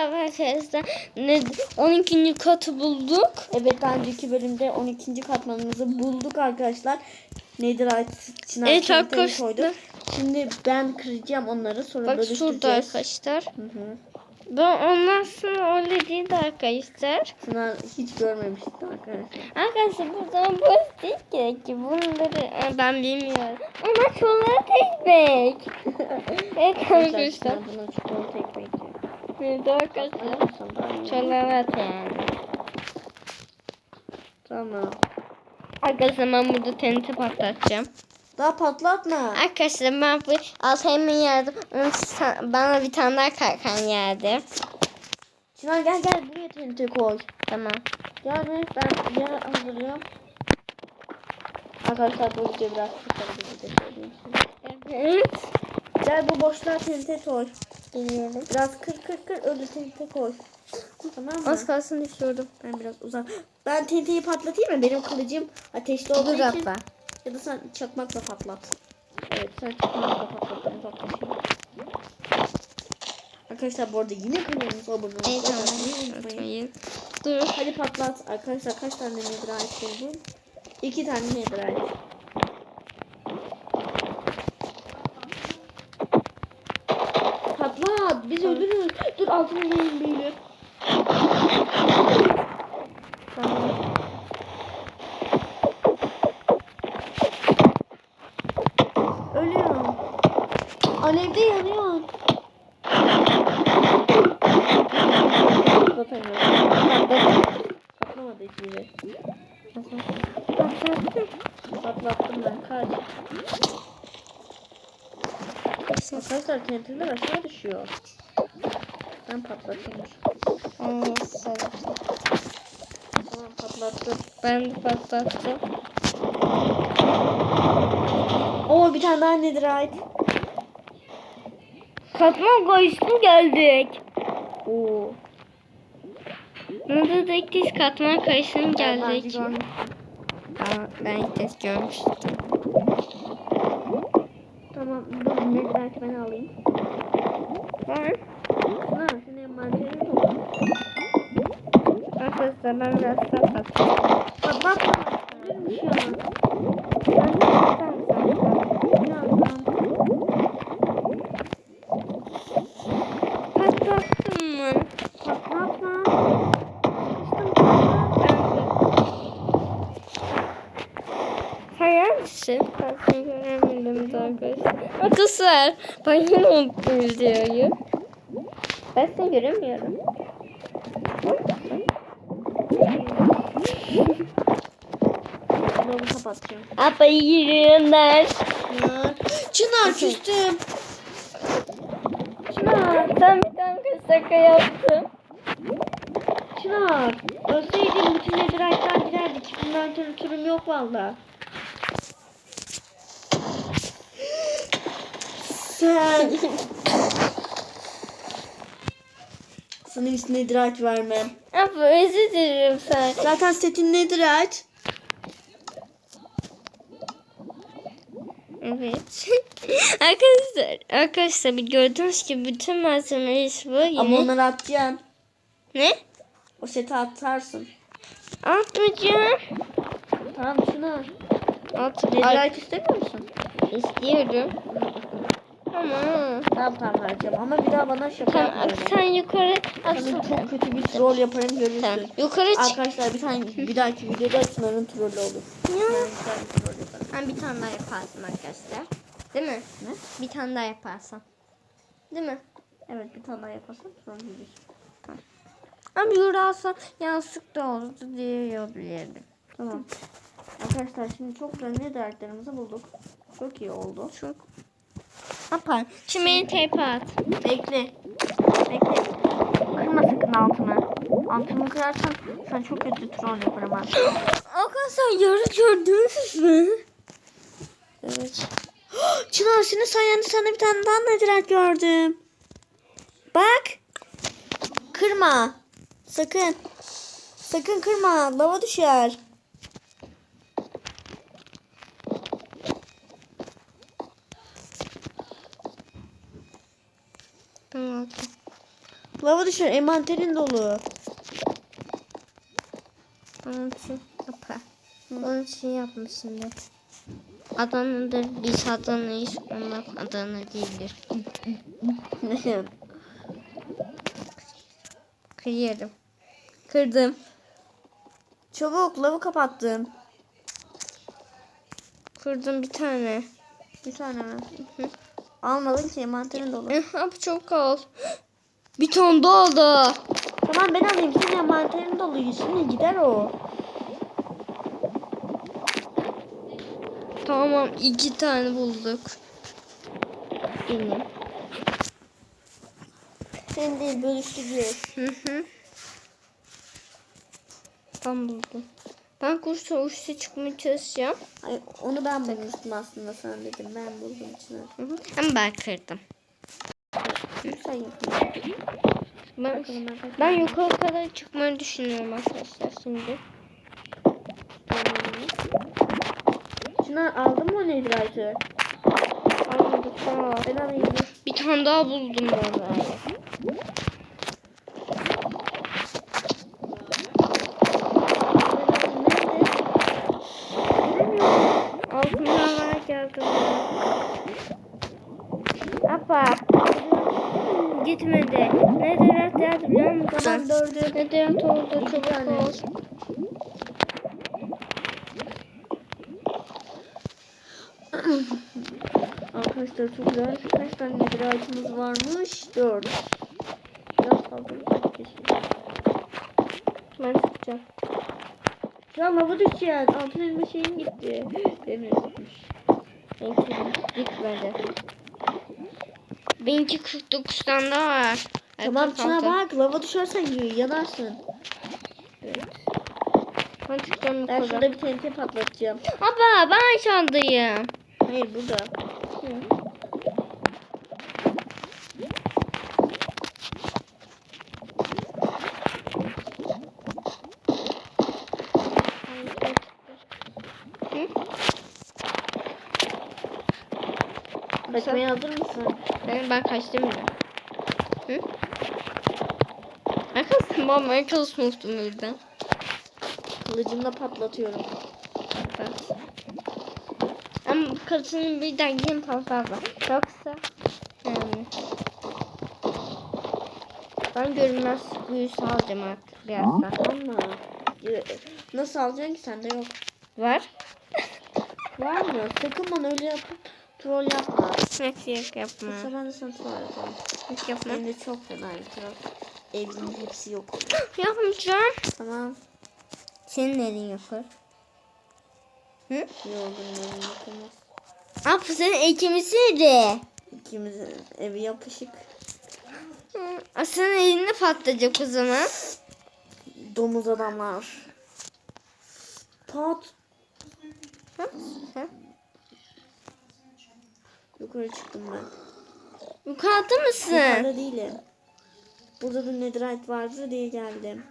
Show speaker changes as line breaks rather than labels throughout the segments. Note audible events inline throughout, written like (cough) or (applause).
Arkadaşlar ne 12. katı bulduk.
Evet daha önceki bölümde 12. katmanımızı bulduk arkadaşlar. Netherite için
Evet arkadaşlar.
koyduk. Şimdi ben kıracağım onları sonra
Bak
bölüştüreceğiz.
şurada arkadaşlar.
Hı hı.
Ben ondan sonra öyle değildi arkadaşlar.
Şunlar hiç görmemiştim arkadaşlar.
Arkadaşlar bu zaman boş değil ki. ki Bunları ben bilmiyorum. Ama çikolata ekmek. (laughs) evet arkadaşlar.
Bunu çikolata ekmek.
Bir de arkadaşlar. Yani.
Tamam.
Arkadaşlar ben burada TNT patlatacağım.
Daha patlatma.
Arkadaşlar ben bu Alzheimer yardım. Bana bir tane daha kalkan geldi.
Çınar gel gel buraya tente koy.
Tamam.
Gel be ben yer hazırlıyorum. Arkadaşlar bu video biraz kısa bir video söyleyeyim size.
Evet.
Gel bu boşluğa tente koy.
Biliyorum.
Biraz kır kır kır öyle tente koy. Tamam mı?
Az kalsın düşüyordum.
Ben biraz uzak. Ben tenteyi patlatayım mı? Benim kılıcım ateşli olduğu
Dur
için.
abla.
Ya da sen çakmakla patlat. Evet sen çakmakla patlat. Ben patlatayım. Arkadaşlar bu arada yine kanalımıza abone olmayı unutmayın.
Dur.
Hadi patlat. Arkadaşlar kaç tane netherite buldun? İki tane netherite. Patlat. Biz öldürürüz. Dur altına yiyin büyülü. Tamam. Ölüyor. Alevde yanıyor. Patlamadı hiçbiri.
Patlattım.
Patlattım ben. Kaç. Arkadaşlar kendiler aşağı düşüyor. Ben patlatayım.
Sarı.
Tamam patlattım.
Ben de patlattım.
Oo bir tane daha netherite.
Katman kayısına geldik.
Oo.
Burada da ilk kez katman
Ben önce
geldik. Aa, ben ilk kez görmüştüm.
Tamam dur netherite ben alayım.
Var.
Ha şunu envanterine topla.
Arkadaşlar ben biraz daha patlattım.
Patlatma. Ölürüm şu an.
Ben de patlattım.
Birazdan.
Patlattım mı?
Patlatma.
Hayal misin? Ben seni göremedim daha arkadaşlar. Arkadaşlar ben yine unuttum videoyu. Ben seni göremiyorum.
Bunu kapatacağım.
Apa yürüyorlar.
Çınar. Küstüm.
Çınar sen bir tane şaka yaptın.
Çınar. Ölseydim bütün netherite'lar giderdik. Bundan sonra turum yok valla. Sen. (laughs) Sana hiç netherite vermem.
Apa özür dilerim sen.
Zaten setin netherite.
Evet. (laughs) arkadaşlar, arkadaşlar bir gördüğünüz gibi bütün malzemeler bu yine.
Ama onları atacaksın.
Ne?
O seti atarsın.
Atmayacağım.
Tamam Çınar.
At. Ay,
Netherite istemiyor musun?
istiyorum. Ama.
Tamam tamam vereceğim ama bir daha bana şaka
Tamam,
yapma.
sen yukarı at.
çok kötü bir troll yaparım görürsün.
Tamam. Yukarı çık.
Arkadaşlar bir tane bir dahaki videoda Çınar'ın trollü olur.
Ya. Ben bir tane daha yaparsın arkadaşlar. Değil mi?
Ne?
Bir tane daha yaparsan. Değil mi?
Evet bir tane daha yaparsam troll videosu.
Ama yuralsan yanlışlıkla oldu diye yollayalım.
Tamam. Arkadaşlar şimdi çok güzel ne dertlerimizi bulduk. Çok iyi oldu.
Çok. Yapar. Şimdi beni tepe at.
Bekle. Bekle. Kırma sakın altını. Altını kırarsan sen çok kötü troll yaparım ben.
Arkadaşlar yarı gördünüz mü?
Evet. (gasps) Çınar senin sayende sana bir tane daha nedirat gördüm. Bak. Kırma. Sakın. Sakın kırma. Lava düşer.
Tamam.
Lava düşüyor. Envanterin dolu.
Onun için yapar. Onun için yapmış şimdi. Adana'dır. Biz Adana'yız. Onlar Adana değildir. (laughs) Kırıyorum. Kırdım.
Çabuk lavı kapattın.
Kırdım bir tane.
Bir tane mi? Almadın ki envanterin dolu.
Eh, Abi çok az. Bir ton da.
Tamam ben alayım. Senin envanterin dolu. Şimdi gider o.
Tamam iki tane bulduk. Benim.
Senin değil bölüştürüyoruz.
Hı hı. Ben buldum. Ben kursa uçta çıkmaya çalışacağım.
Ay, onu ben bulmuştum aslında sen dedim. Ben buldum içine.
Hı hı. Ama ben kırdım.
Sen yapın.
Ben, ben yukarı kadar çıkmayı düşünüyorum arkadaşlar şimdi.
Şunlar aldın mı Nediray'ı?
Almadık daha.
Ben alayım.
Bir tane daha buldum ben böyle. Altından var geldim. Apa. Gitmedi. Ne derat geldi biliyor musun?
Tamam dördü.
Ne derat oldu
İki
çabuk
tane.
ol. (clears throat)
Arkadaşlar çok güzel. Kaç tane Nediray'ımız varmış? Dört. Biraz fazla.
Ben çıkacağım.
Şu an lava düşeceğiz. Altın elma şeyim gitti. Demir gitmiş.
Benimki gitmedi. Benimki 49 tane daha var.
Tamam
46.
şuna bak. Lava düşersen yanarsın.
Çıkacağım
Ben şurada bir TNT patlatacağım.
Baba ben aşağıdayım.
Hayır burada.
Hı?
Kaçmaya hazır mısın?
Ben, ben kaçtım bile. Hı? Arkadaşlar babamaya çalışmıştım birden.
Kılıcımla patlatıyorum.
Evet. Ama bu kadının bir dergin fazla var. Yoksa yani. Ben görünmez büyüsü alacağım artık birazdan.
Ama nasıl alacaksın ki sende yok.
Var.
Var mı? Sakın bana öyle yapıp troll yapma.
Yok yapma.
Yoksa ben de sana troll yaparım.
Hiç yapma.
Benim de çok fena bir troll. Evimin hepsi yok. (gasps)
Yapmayacağım.
Tamam.
Senin elin yapar. Hı?
Yorgun evim yapamaz.
Abi senin ekimiziydi.
İkimizin evi yapışık.
Senin elinde patlayacak o zaman.
Domuz adamlar. Pat.
Hı? Hı?
Yukarı çıktım ben.
Yukarıda mısın?
Yukarıda değilim. Burada da netherite vardı diye geldim.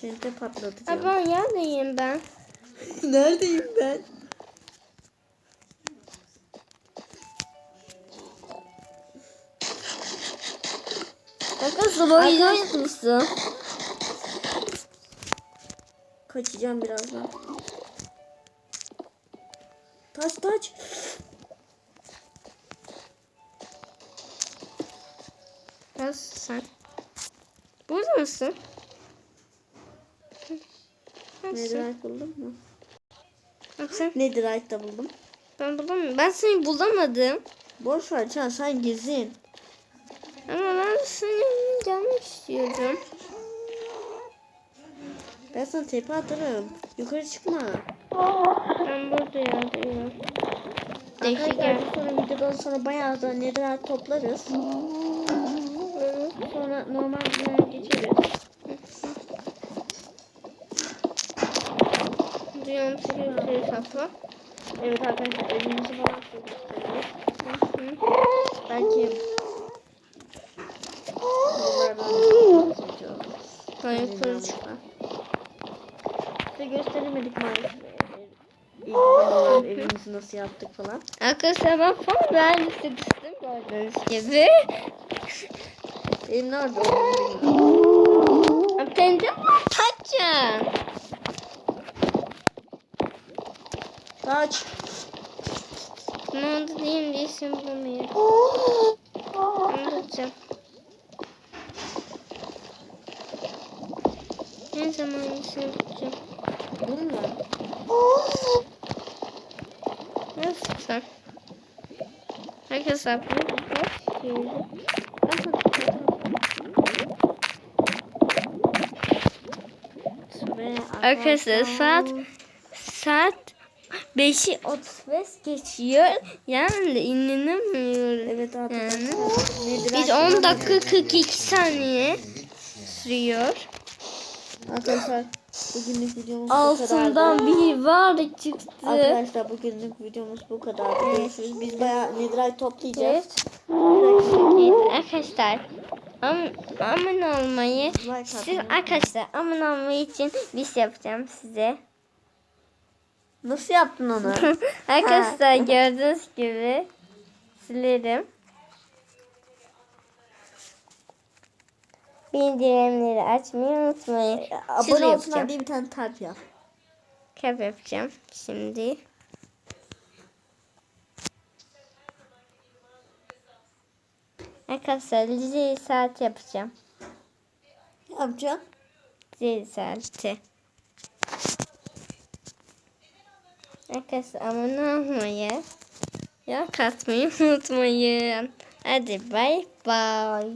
Seni de patlatacağım.
Abi ben neredeyim ben? (laughs)
Neredeyim ben?
Bakın sabah yapmışsın.
Kaçacağım birazdan. Taç taç.
Nasıl sen? Burada mısın?
Netherite buldun mu?
Abi sen?
Netherite de buldum.
Ben bulamıyorum. Ben seni bulamadım.
Boş ver Can sen gezin.
Ama ben senin gelmek istiyorum.
Ben sana tepe atarım. Yukarı çıkma.
Ben burada yerdeyim.
Arkadaşlar bir sonra videodan sonra bayağı da netherite toplarız. Sonra normal dünyaya geçeriz.
Dünyanın tekrar hesapla.
Evet arkadaşlar evimizi falan.
Hı.
Belki yollardan geçeceğiz.
Ben yukarı çık.
Size gösteremedik maalesef. Evimizi nasıl yaptık falan.
Arkadaşlar ben falan mühendislik istedim gördüğünüz gibi.
Benim nerede olduğunu
atacaksın?
Kaç.
Ne oldu diyeyim diye isim bulamıyorum. Anlatacağım. Ne zaman isim bulacağım?
Bununla.
Nasılsın? Arkadaşlar bu kaç yıldı? Arkadaşlar saat saat 5'i 35 geçiyor. Yani inanamıyorum.
Evet
Yani.
arkadaşlar. Nedir
Biz 10 dakika 42 saniye sürüyor.
Arkadaşlar bugünlük videomuz bu
Altından
kadardı.
bir var çıktı.
Arkadaşlar bugünlük videomuz bu kadar. Görüşürüz. Biz bayağı Nediray'ı toplayacağız.
Evet. Arkadaşlar am aman olmayı
Like
siz arkadaşlar aman olmayı için bir şey yapacağım size.
Nasıl yaptın onu? (laughs)
arkadaşlar gördüğünüz gibi silerim. Bildirimleri açmayı unutmayın.
Abone olsunlar diye bir tane tarif yap.
Kap yapacağım şimdi. Arkadaşlar zil saat yapacağım.
Ne yapacaksın?
Zil saati. Arkadaşlar abone olmayı, like atmayı unutmayın. Hadi bay bay.